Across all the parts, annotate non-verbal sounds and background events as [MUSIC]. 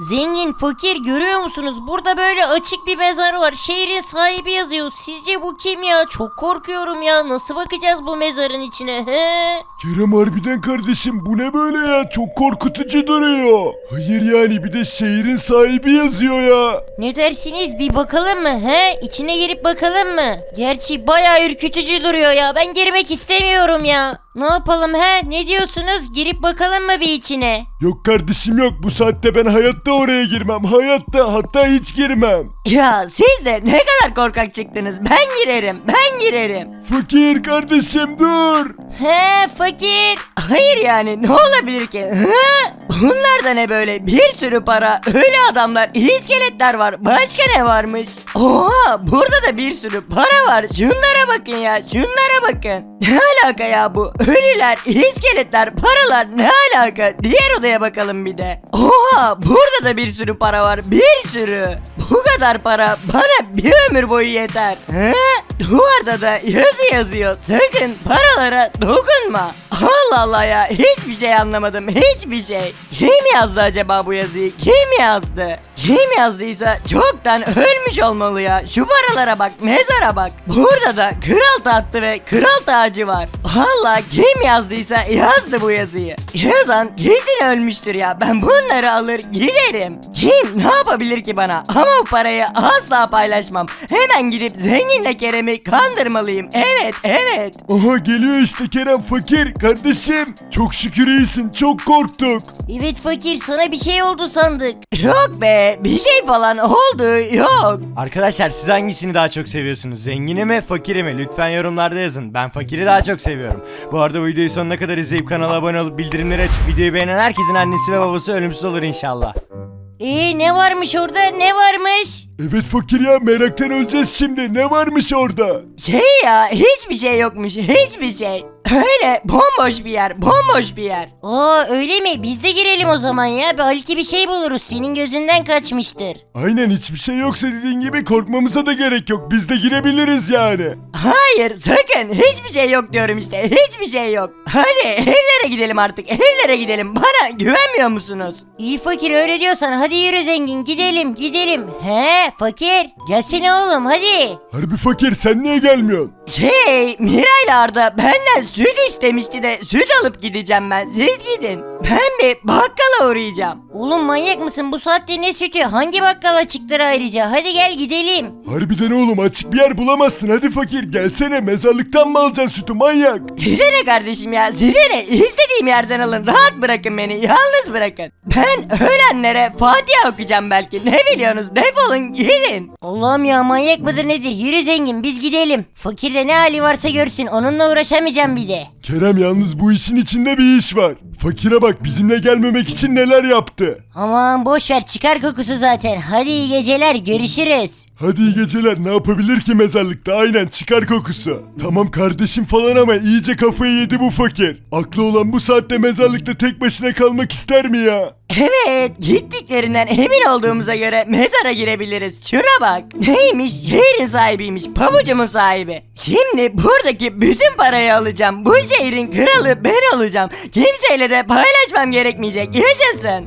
Zengin, fakir görüyor musunuz? Burada böyle açık bir mezar var. Şehrin sahibi yazıyor. Sizce bu kim ya? Çok korkuyorum ya. Nasıl bakacağız bu mezarın içine? He? Kerem harbiden kardeşim bu ne böyle ya çok korkutucu duruyor. Hayır yani bir de şehrin sahibi yazıyor ya. Ne dersiniz? Bir bakalım mı? He? İçine girip bakalım mı? Gerçi bayağı ürkütücü duruyor ya. Ben girmek istemiyorum ya. Ne yapalım he? Ne diyorsunuz? Girip bakalım mı bir içine? Yok kardeşim yok bu saatte ben hayatta oraya girmem hayatta hatta hiç girmem. Ya siz de ne kadar korkak çıktınız. Ben girerim. Ben girerim. Fakir kardeşim dur. He fakir. Hayır yani ne olabilir ki? Bunlar da ne böyle? Bir sürü para, ölü adamlar, iskeletler var. Başka ne varmış? Oha burada da bir sürü para var. Şunlara bakın ya şunlara bakın. Ne alaka ya bu? Ölüler, iskeletler, paralar ne alaka? Diğer odaya bakalım bir de. Oha burada da bir sürü para var. Bir sürü. Bu kadar para bana bir ömür boyu yeter. He? Duvarda da yazı yazıyor. Sakın paralara dokunma. Allah Allah ya hiçbir şey anlamadım hiçbir şey. Kim yazdı acaba bu yazıyı? Kim yazdı? Kim yazdıysa çoktan ölmüş olmalı ya. Şu paralara bak mezara bak. Burada da kral tahtı ve kral tacı var. Allah kim yazdıysa yazdı bu yazıyı. Yazan kesin ölmüştür ya. Ben bunları alır giderim. Kim ne yapabilir ki bana? Ama bu parayı asla paylaşmam. Hemen gidip zenginle Kerem'i kandırmalıyım. Evet evet. Aha geliyor işte Kerem fakir kardeşim. Çok şükür iyisin çok korktuk. Evet fakir sana bir şey oldu sandık. Yok be bir şey falan oldu yok. Arkadaşlar siz hangisini daha çok seviyorsunuz? Zengini mi, fakiri mi? Lütfen yorumlarda yazın. Ben fakiri daha çok seviyorum. Bu arada bu videoyu sonuna kadar izleyip kanala abone olup bildirimleri açıp videoyu beğenen herkesin annesi ve babası ölümsüz olur inşallah. Ee ne varmış orada ne varmış? Evet fakir ya meraktan öleceğiz şimdi ne varmış orada? Şey ya hiçbir şey yokmuş hiçbir şey. Öyle bomboş bir yer bomboş bir yer. Aa öyle mi biz de girelim o zaman ya belki bir şey buluruz senin gözünden kaçmıştır. Aynen hiçbir şey yoksa dediğin gibi korkmamıza da gerek yok biz de girebiliriz yani. Hayır sakın hiçbir şey yok diyorum işte hiçbir şey yok. Hadi evlere gidelim artık evlere gidelim bana güvenmiyor musunuz? İyi fakir öyle diyorsan hadi yürü zengin gidelim gidelim. He fakir gelsene oğlum hadi. Harbi fakir sen niye gelmiyorsun? Şey Miray'la Arda benden süt istemişti de süt alıp gideceğim ben siz gidin. Ben bir bakkala uğrayacağım. Oğlum manyak mısın bu saatte ne sütü hangi bakkal açıktır ayrıca hadi gel gidelim. Harbiden oğlum açık bir yer bulamazsın hadi fakir gelsene mezarlıktan mı alacaksın sütü manyak? Size ne kardeşim ya size ne istediğim yerden alın rahat bırakın beni yalnız bırakın. Ben ölenlere Fatiha okuyacağım belki ne biliyorsunuz defolun gidin. Allah'ım ya manyak mıdır nedir yürü zengin biz gidelim. Fakirde ne hali varsa görsün onunla uğraşamayacağım bir de. Kerem yalnız bu işin içinde bir iş var. Fakire bak bizimle gelmemek için neler yaptı. Aman boş ver çıkar kokusu zaten hadi iyi geceler görüşürüz. Hadi iyi geceler ne yapabilir ki mezarlıkta aynen çıkar kokusu. Tamam kardeşim falan ama iyice kafayı yedi bu fakir. Aklı olan bu saatte mezarlıkta tek başına kalmak ister mi ya? Evet gittiklerinden emin olduğumuza göre mezara girebiliriz. Şuna bak. Neymiş? Şehrin sahibiymiş. Pabucumun sahibi. Şimdi buradaki bütün parayı alacağım. Bu şehrin kralı ben olacağım. Kimseyle de paylaşmam gerekmeyecek. Yaşasın.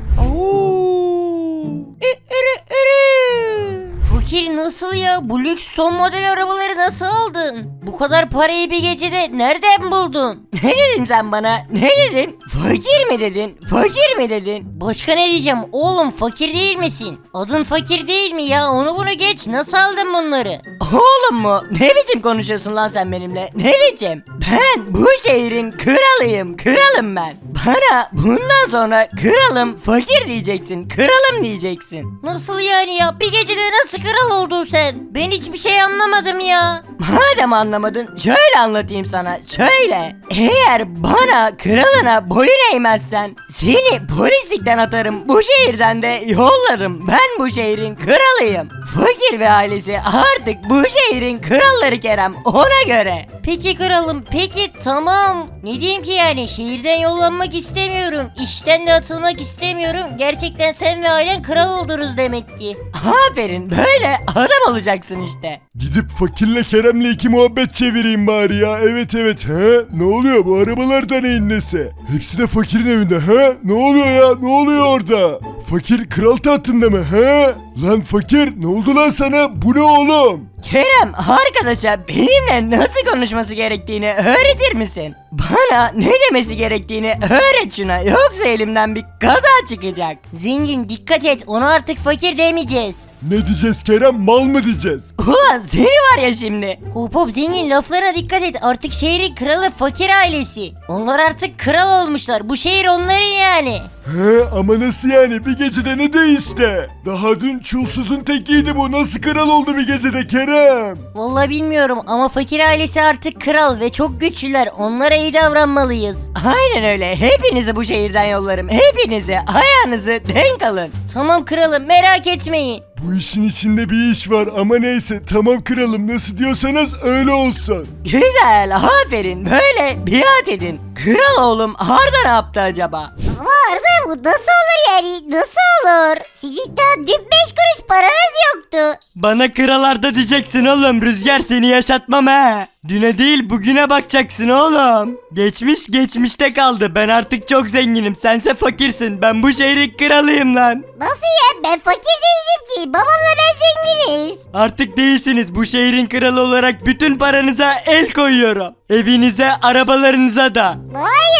Fakir nasıl ya? Bu lüks son model arabaları nasıl aldın? Bu kadar parayı bir gecede nereden buldun? [LAUGHS] Ne dedin sen bana? Ne dedin? Fakir mi dedin? Fakir mi dedin? Başka ne diyeceğim? Oğlum fakir değil misin? Adın fakir değil mi ya? Onu bunu geç. Nasıl aldın bunları? Oğlum mu? Ne biçim konuşuyorsun lan sen benimle? Ne biçim? Ben bu şehrin kralıyım. Kralım ben. Bana bundan sonra kralım fakir diyeceksin. Kralım diyeceksin. Nasıl yani ya? Bir gecede nasıl kral oldun sen? Ben hiçbir şey anlamadım ya. Madem anlamadın şöyle anlatayım sana. Şöyle. Eğer bana kralına boyun eğmezsen seni polislikten atarım. Bu şehirden de yollarım. Ben bu şehrin kralıyım. Fakir ve ailesi artık bu şehrin kralları Kerem. Ona göre. Peki kralım peki tamam. Ne diyeyim ki yani şehirden yollanmak istemiyorum. İşten de atılmak istemiyorum. Gerçekten sen ve ailen kral oldunuz demek ki. [LAUGHS] Aferin böyle adam olacaksın işte. Gidip fakirle Kerem'le iki muhabbet çevireyim bari ya. Evet evet he? Ne oluyor bu arabalar da neyin nesi? Hepsi de fakirin evinde he? Ne oluyor ya? Ne oluyor orada? Fakir kral tahtında mı he? Lan fakir ne oldu lan sana? Bu ne oğlum? Kerem arkadaşa benimle nasıl konuşması gerektiğini öğretir misin? Bana ne demesi gerektiğini öğret şuna yoksa elimden bir kaza çıkacak. Zengin dikkat et onu artık fakir demeyeceğiz. Ne diyeceğiz Kerem mal mı diyeceğiz? Ulan seni var ya şimdi. Hop hop zengin laflarına dikkat et artık şehrin kralı fakir ailesi. Onlar artık kral olmuşlar bu şehir onların yani. He ama nasıl yani bir gecede ne değişti? Daha dün çulsuzun tekiydi bu nasıl kral oldu bir gecede Kerem? Vallahi bilmiyorum ama fakir ailesi artık kral ve çok güçlüler. Onlara iyi davranmalıyız. Aynen öyle. Hepinizi bu şehirden yollarım. Hepinizi ayağınızı denk alın. Tamam kralım merak etmeyin. Bu işin içinde bir iş var ama neyse tamam kralım nasıl diyorsanız öyle olsun. Güzel aferin böyle biat edin. Kral oğlum Arda ne yaptı acaba? Arda bu nasıl olur yani? Nasıl olur? Sizin daha dün 5 kuruş paranız yoktu. Bana kralarda diyeceksin oğlum rüzgar seni yaşatmam he. Düne değil bugüne bakacaksın oğlum. Geçmiş geçmişte kaldı ben artık çok zenginim sense fakirsin ben bu şehrin kralıyım lan. Nasıl ya? Ben fakir değilim ki. Babamla ben zenginiz. Artık değilsiniz bu şehrin kralı olarak bütün paranıza el koyuyorum. Evinize arabalarınıza da.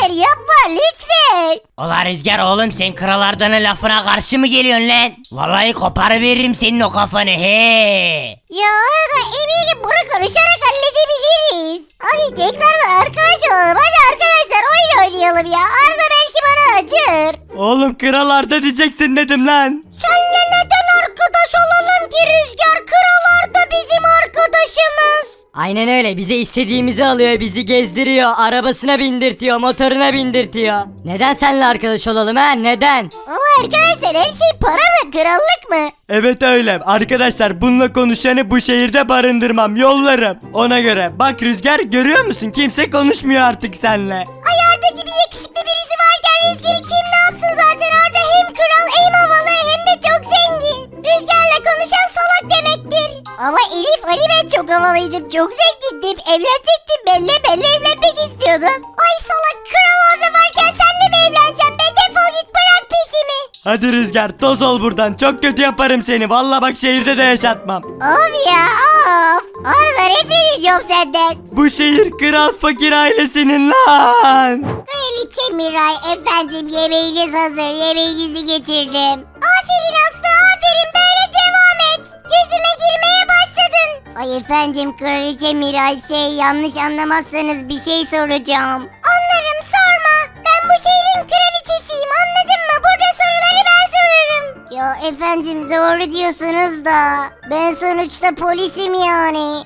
Hayır yapma lütfen. Ola Rüzgar oğlum sen krallardanın lafına karşı mı geliyorsun lan? Vallahi koparıveririm senin o kafanı he. Ya Arda eminim bunu konuşarak halledebiliriz. Hadi tekrardan arkadaş olalım. Hadi arkadaşlar oyun oynayalım ya. Arda belki bana acır. Oğlum kralarda diyeceksin dedim lan. Senle neden arkadaş olalım ki Rüzgar? Kral Arda bizim arkadaşımız. Aynen öyle bize istediğimizi alıyor bizi gezdiriyor arabasına bindirtiyor motoruna bindirtiyor. Neden seninle arkadaş olalım ha neden? Ama arkadaşlar her şey para mı? Krallık mı? Evet öyle. Arkadaşlar bununla konuşanı bu şehirde barındırmam. Yollarım. Ona göre. Bak Rüzgar görüyor musun? Kimse konuşmuyor artık seninle. Ay Arda gibi yakışıklı birisi varken Rüzgar'ı kim ne yapsın zaten çok havalıydım çok zengindim evlenecektim benimle benimle evlenmek istiyordun. Ay salak kral Arda varken senle mi evleneceğim ben defol git bırak peşimi. Hadi Rüzgar toz ol buradan. Çok kötü yaparım seni. Valla bak şehirde de yaşatmam. Of ya of. Arda nefret ediyorum senden. Bu şehir kral fakir ailesinin lan. Kraliçe Miray efendim yemeğiniz hazır yemeğinizi getirdim. Aferin Aslı aferin böyle devam et. Gözüme girmeye başladın. Ay efendim Kraliçe Miray şey yanlış anlamazsanız bir şey soracağım. Anlarım sorma. Ben bu şehrin kraliçesiyim anladın mı? Burada soruları ben sorarım. Ya efendim doğru diyorsunuz da ben sonuçta polisim yani.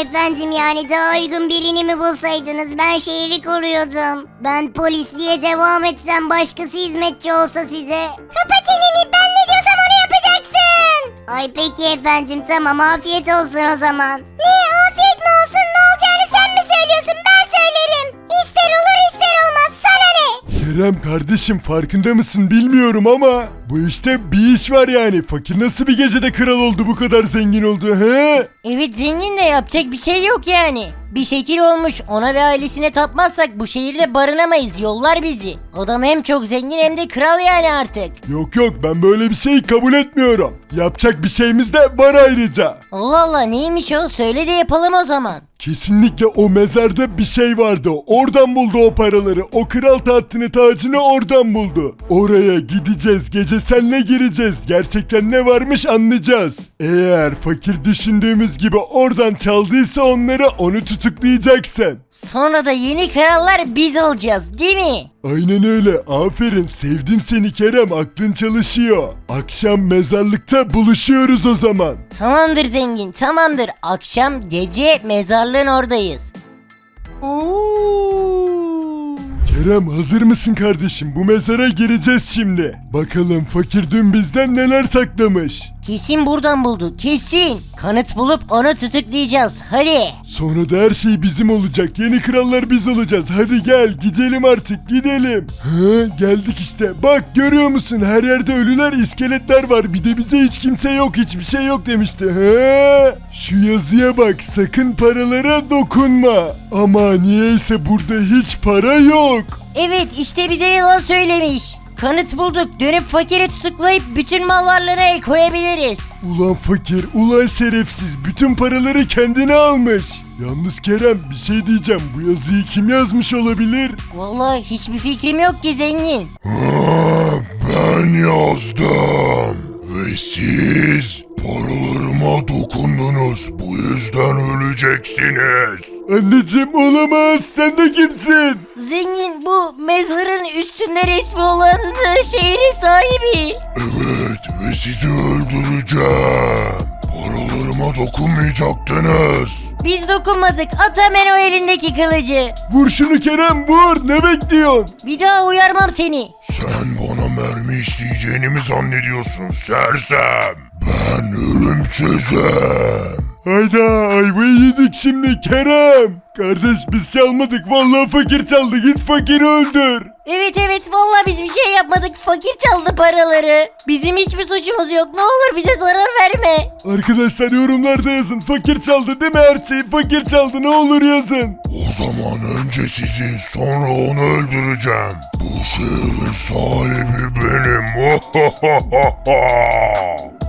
Efendim yani daha uygun birini mi bulsaydınız? Ben şehri koruyordum. Ben polisliğe devam etsem başkası hizmetçi olsa size. Kapa çeneni ben ne diyorsam onu yapacaksın. Ay peki efendim tamam afiyet olsun o zaman. Ne Kerem kardeşim farkında mısın bilmiyorum ama bu işte bir iş var yani. Fakir nasıl bir gecede kral oldu bu kadar zengin oldu he? Evet zengin de yapacak bir şey yok yani. Bir şekil olmuş ona ve ailesine tapmazsak bu şehirde barınamayız yollar bizi. Adam hem çok zengin hem de kral yani artık. Yok yok ben böyle bir şeyi kabul etmiyorum. Yapacak bir şeyimiz de var ayrıca. Allah Allah neymiş o söyle de yapalım o zaman. Kesinlikle o mezarda bir şey vardı. Oradan buldu o paraları. O kral tahtını tacını oradan buldu. Oraya gideceğiz. Gece senle gireceğiz. Gerçekten ne varmış anlayacağız. Eğer fakir düşündüğümüz gibi oradan çaldıysa onları onu tutuklayacaksın. Sonra da yeni krallar biz olacağız değil mi? Aynen öyle. Aferin. Sevdim seni Kerem. Aklın çalışıyor. Akşam mezarlıkta buluşuyoruz o zaman. Tamamdır zengin tamamdır. Akşam gece mezarlığın oradayız. Kerem hazır mısın kardeşim? Bu mezara gireceğiz şimdi. Bakalım fakir dün bizden neler saklamış. Kesin buradan buldu kesin. Kanıt bulup onu tutuklayacağız hadi. Sonra da her şey bizim olacak. Yeni krallar biz olacağız. Hadi gel gidelim artık gidelim. Hı, geldik işte. Bak görüyor musun? Her yerde ölüler iskeletler var. Bir de bize hiç kimse yok hiçbir şey yok demişti. Hı? Şu yazıya bak sakın paralara dokunma. Ama niyeyse burada hiç para yok. Evet işte bize yalan söylemiş. Kanıt bulduk dönüp fakiri tutuklayıp bütün mal varlığına el koyabiliriz. Ulan fakir, ulan şerefsiz. Bütün paraları kendine almış. Yalnız Kerem bir şey diyeceğim. Bu yazıyı kim yazmış olabilir? Vallahi hiçbir fikrim yok ki zengin. Ben yazdım. Ve siz paralarıma dokundunuz. Bu yüzden öleceksiniz. Anneciğim olamaz. Sen de kimsin? Zengin bu mezarın üstünde resmi olan da şehrin sahibi. Evet ve sizi öldüreceğim. Paralarıma dokunmayacaktınız. Biz dokunmadık at hemen o elindeki kılıcı. Vur şunu Kerem vur. Ne bekliyorsun? Bir daha uyarmam seni. Sen bana mermi işleyeceğini mi zannediyorsun sersem? Ben ölümsüzüm. Hayda ayvayı yedik şimdi Kerem. Kardeş biz çalmadık vallahi fakir çaldı git fakiri öldür. Evet evet vallahi biz bir şey yapmadık. Fakir çaldı paraları. Bizim hiçbir suçumuz yok. Ne olur bize zarar verme. Arkadaşlar yorumlarda yazın fakir çaldı değil mi her şeyi fakir çaldı ne olur yazın. O zaman önce sizi sonra onu öldüreceğim. Bu şehrin sahibi benim. [LAUGHS]